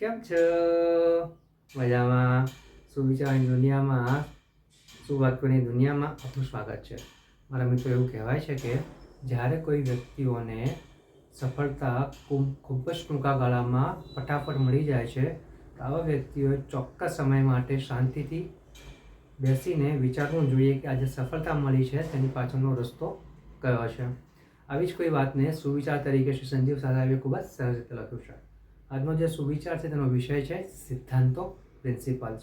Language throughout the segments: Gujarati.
કેમ છો? મજામાં. સુવિચારની દુનિયામાં? સુવાતોની દુનિયામાં? આપનું સ્વાગત છે. મારા મિત્રો એવું કહેવાય છે કે જ્યારે કોઈ વ્યક્તિઓને સફળતા ખૂબ ખૂબ જ ટૂંકા ગાળામાં ફટાફટ મળી જાય છે, તો આવા વ્યક્તિઓએ ચોક્કસ સમય માટે શાંતિથી બેસીને વિચારવું જોઈએ કે આજે સફળતા મળી છે, તેની પાછળનો રસ્તો કયો છે. આવી જ કોઈ વાતને સુવિચાર તરીકે શ્રી સંજીવ સાહેબે ખૂબ જ સરસ રીતે લખ્યું છે. આજનો જે સુવિચાર છે તેનો વિષય છે સિદ્ધાંતો પ્રિન્સિપલ્સ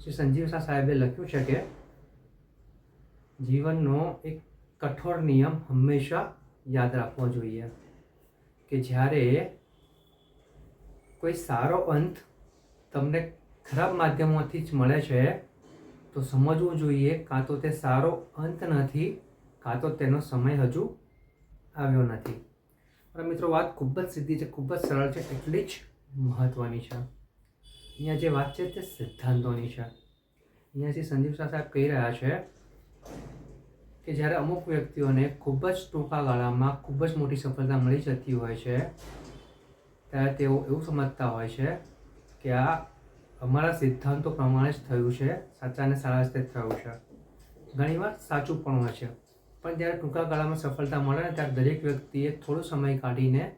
શ્રી સંજીવ શાહ સાહેબે લખ્યું છે કે જીવનનો એક કઠોર નિયમ હંમેશા યાદ રાખવો જોઈએ કે જ્યારે કોઈ સારો અંત તમને ખરાબ માધ્યમોથી જ મળે છે, તો સમજવું જોઈએ કાં તો તે સારો અંત નથી, કાં તો તેનો સમય હજુ આવ્યો નથી. મારા મિત્રો, વાત ખૂબ જ સીધી છે, ખૂબ જ સરળ છે, એટલી જ મહત્ત્વની છે. અહીંયા જે વાત છે તે સિદ્ધાંતોની છે. અહીંયાથી સંદીપ શાહ સાહેબ કહી રહ્યા છે કે જ્યારે અમુક વ્યક્તિઓને ખૂબ જ ટૂંકા ગાળામાં ખૂબ જ મોટી સફળતા મળી જતી હોય છે, ત્યારે તેઓ એવું સમજતા હોય છે કે આ અમારા સિદ્ધાંતો પ્રમાણે જ થયું છે, સાચા અને સારા રીતે થયું છે. ઘણીવાર સાચું પણ હોય છે. પણ જ્યારે ટૂંકા ગાળામાં સફળતા મળે ને ત્યારે દરેક વ્યક્તિએ થોડો સમય કાઢીને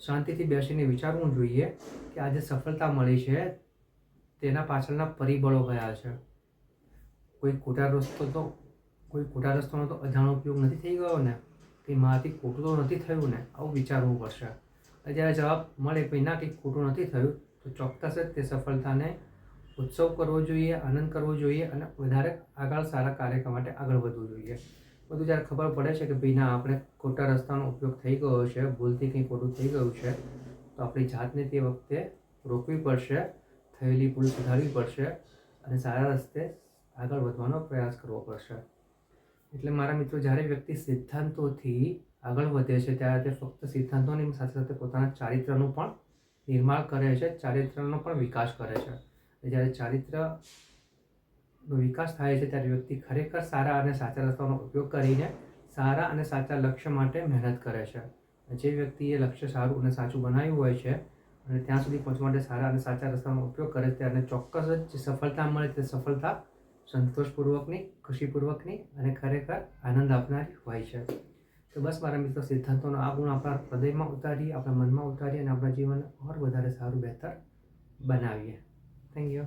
શાંતિથી બેસીને વિચારવું જોઈએ કે આજે સફળતા મળી છે, તેના પાછળના પરિબળો કયા છે. કોઈ ખોટા રસ્તો તો, કોઈ ખોટા રસ્તોનો તો અજાણો ઉપયોગ નથી થઈ ગયો ને? કે મારાથી ખોટું તો નથી થયું ને? આવું વિચારવું પડશે. જ્યારે જવાબ મળે કે ના કંઈક ખોટું નથી થયું, તો ચોક્કસ જ તે સફળતાને ઉત્સવ કરવો જોઈએ, આનંદ કરવો જોઈએ અને વધારે આગળ સારા કાર્યક્રમ માટે આગળ વધવું જોઈએ. બધું જ્યારે ખબર પડે છે કે ભાઈ ના, આપણે ખોટા રસ્તાનો ઉપયોગ થઈ ગયો છે, ભૂલથી કંઈ ખોટું થઈ ગયું છે, તો આપણી જાતને તે વખતે રોકવી પડશે, થયેલી ભૂલ સુધારવી પડશે અને સારા રસ્તે આગળ વધવાનો પ્રયાસ કરવો પડશે. એટલે મારા મિત્રો, જ્યારે વ્યક્તિ સિદ્ધાંતોથી આગળ વધે છે, ત્યારે તે ફક્ત સિદ્ધાંતોની સાથે સાથે પોતાના ચારિત્રનું પણ નિર્માણ કરે છે, ચારિત્રનો પણ વિકાસ કરે છે. જ્યારે ચારિત્ર નો વિકાસ થાય છે ત્યારે વ્યક્તિ ખરેખર સારા અને સાચા રસ્તાનો ઉપયોગ કરીને સારા અને સાચા લક્ષ્ય માટે મહેનત કરે છે. જે વ્યક્તિએ લક્ષ્ય સારું અને સાચું બનાવ્યું હોય છે અને ત્યાં સુધી પહોંચવા માટે સારા અને સાચા રસ્તાનો ઉપયોગ કરે છે અને ચોક્કસ જ સફળતા મળે તે સફળતા સંતોષપૂર્વકની, ખુશીપૂર્વકની અને ખરેખર આનંદ આપનારી હોય છે. તો બસ મારા મિત્રો, સિદ્ધાંતોનો આ ગુણ આપણા હૃદયમાં ઉતારી આપણા મનમાં ઉતારીએ અને આપણા જીવનને ઓર વધારે સારું, બહેતર બનાવીએ. Thank you